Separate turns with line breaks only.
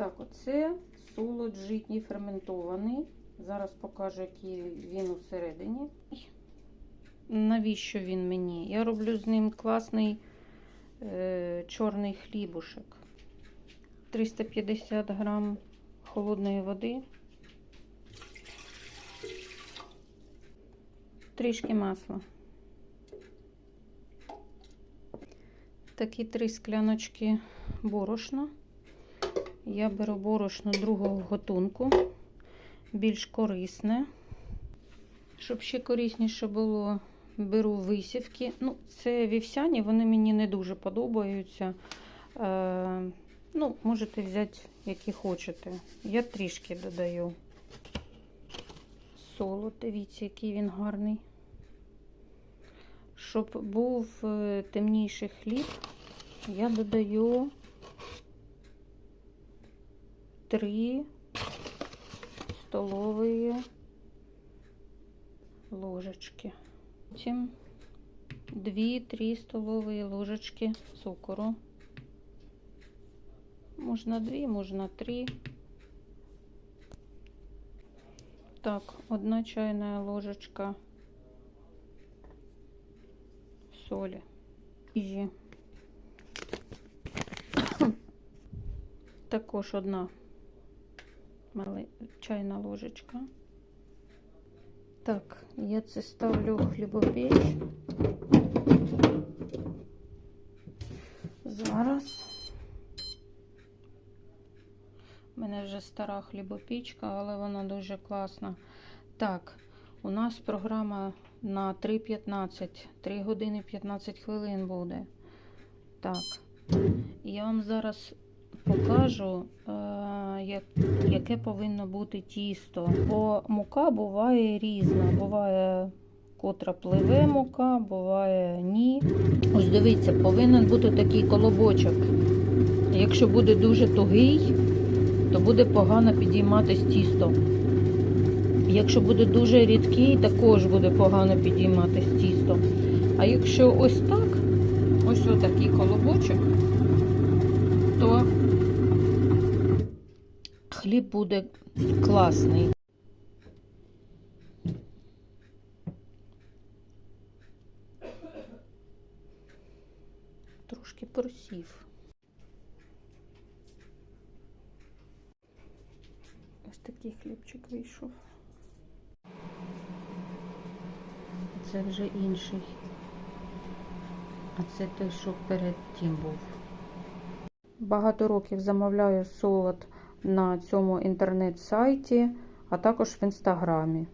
Так, оце солод житній ферментований. Зараз покажу, який він усередині. Навіщо він мені? Я роблю з ним класний е, чорний хлібушек. 350 грам холодної води. Трішки масла. Такі три скляночки борошна. Я беру борошно другого готунку, більш корисне. Щоб ще корисніше було, беру висівки. Ну, це вівсяні, вони мені не дуже подобаються. Е, ну, можете взяти, які хочете. Я трішки додаю солод. Дивіться, який він гарний. Щоб був е, темніший хліб, я додаю 3 столовые ложечки. Потім 2-3 столовые ложечки цукру. Можна 2, можна 3. Так, одна чайна ложечка солі. Також одна мали... чайна ложечка. Так, я це ставлю в хлібопіч. Зараз. У мене вже стара хлібопічка, але вона дуже класна. Так, у нас програма на 3.15. 3 години 15 хвилин буде. Так. Я вам зараз покажу, е, яке повинно бути тісто. Бо мука буває різна. Буває котра пливе мука, буває ні. Ось дивіться, повинен бути такий колобочок. Якщо буде дуже тугий, то буде погано підійматись тісто. Якщо буде дуже рідкий, також буде погано підійматись тісто. А якщо ось так, ось отакий колобочок, то хліб буде класний. Трошки просів. Ось такий хлібчик вийшов. Це вже інший. А це той, що перед тим був. Багато років замовляю солод на цьому інтернет-сайті, а також в інстаграмі.